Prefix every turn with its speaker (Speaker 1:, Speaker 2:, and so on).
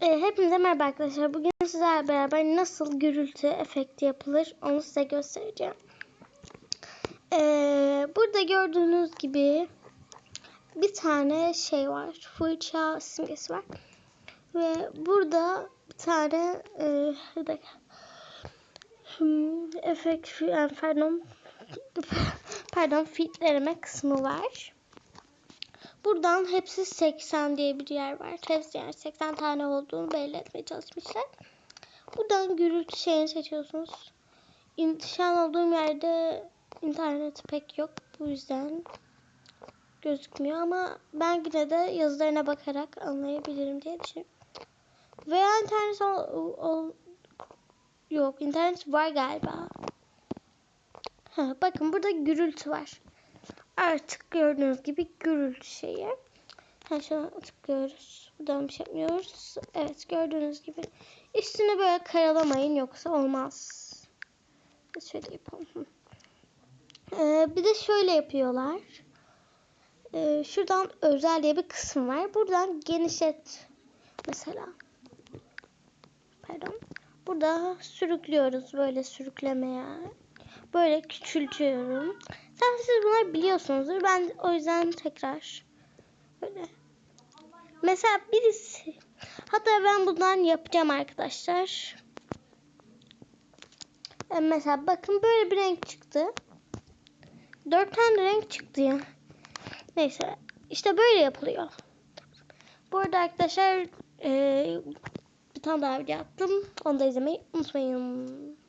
Speaker 1: E, hepinize merhaba arkadaşlar. Bugün sizlerle beraber nasıl gürültü efekti yapılır onu size göstereceğim. E, burada gördüğünüz gibi bir tane şey var. Fırça simgesi var. Ve burada bir tane e, bir. Hmm, efekt pardon pardon filtreleme kısmı var. Buradan hepsi 80 diye bir yer var. Hepsi yani 80 tane olduğunu belli etmeye çalışmışlar. Buradan gürültü şeyini seçiyorsunuz. Şu olduğum yerde internet pek yok. Bu yüzden gözükmüyor ama ben yine de yazılarına bakarak anlayabilirim diye düşünüyorum. Veya internet ol, ol, yok internet var galiba. Ha, bakın burada gürültü var. Artık gördüğünüz gibi gürültü şeyi. Ha şu an tıklıyoruz. Buradan bir şey yapmıyoruz. Evet gördüğünüz gibi. Üstünü böyle karalamayın yoksa olmaz. Şöyle yapalım. Ee, bir de şöyle yapıyorlar. Ee, şuradan özel diye bir kısım var. Buradan genişlet. Mesela. Pardon. Burada sürüklüyoruz böyle sürüklemeye. Böyle küçültüyorum. Zaten siz bunları biliyorsunuzdur. Ben o yüzden tekrar böyle. Mesela birisi hatta ben bundan yapacağım arkadaşlar. E, mesela bakın böyle bir renk çıktı. Dört tane renk çıktı ya. Neyse işte böyle yapılıyor. Bu arada arkadaşlar e, bir tane daha video attım. Onu da izlemeyi unutmayın.